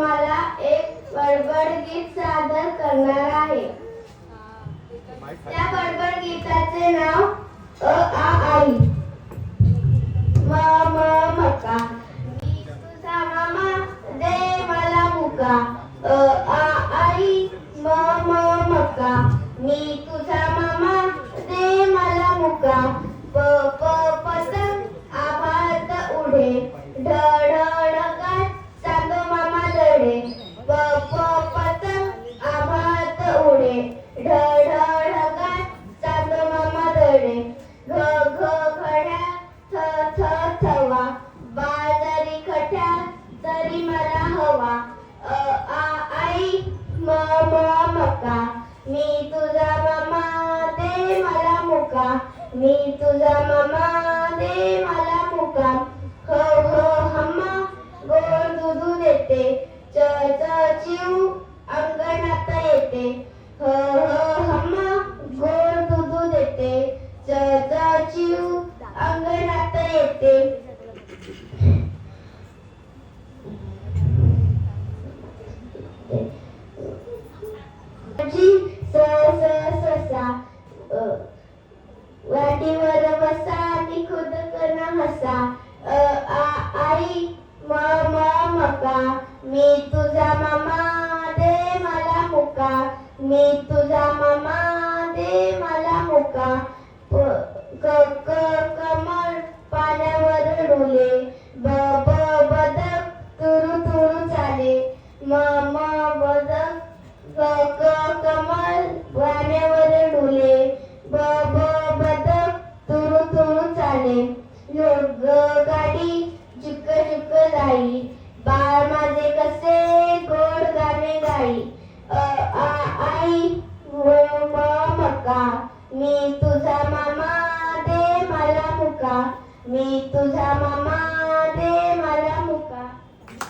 एक बडबड गीत सादर करणार आहे. त्या बडबड गीताचे नाव अ आ आई. म म मका मी तुझा मामा दे मला मुका. अ आ आई म म मका मी तुझा मामा दे मला मुका. प प पतंग आभाळात उडे. मामा प प पतंग आभाळात उडे. ढ ढ ढगात चांदो मामा दडे घ घ घड्या थ थ थवा. बाजारी खट्या तरी मला हवा. अ आ आई म म मका. मी तुझा मामा दे मला मुका. मी तुझा मामा दे मला मुका. देते चिव अंगणात येते. ह हम्मा गोड दुधू देते. च चिव अंगणात येते. जी स स ससा वाटीवर बसा आणि खुद करणं हसा. मी तुझा मामा दे मला मुका. प- क क कमळ पाण्यावर डोले ब ब बदक तुरु तुरु चाले. म म बदक क क कमल पाण्यावर डोले ब ब बदक तुरु तुरु चाले. मुका. मी तुझा मामा दे मला मुका. मी तुझा मामा दे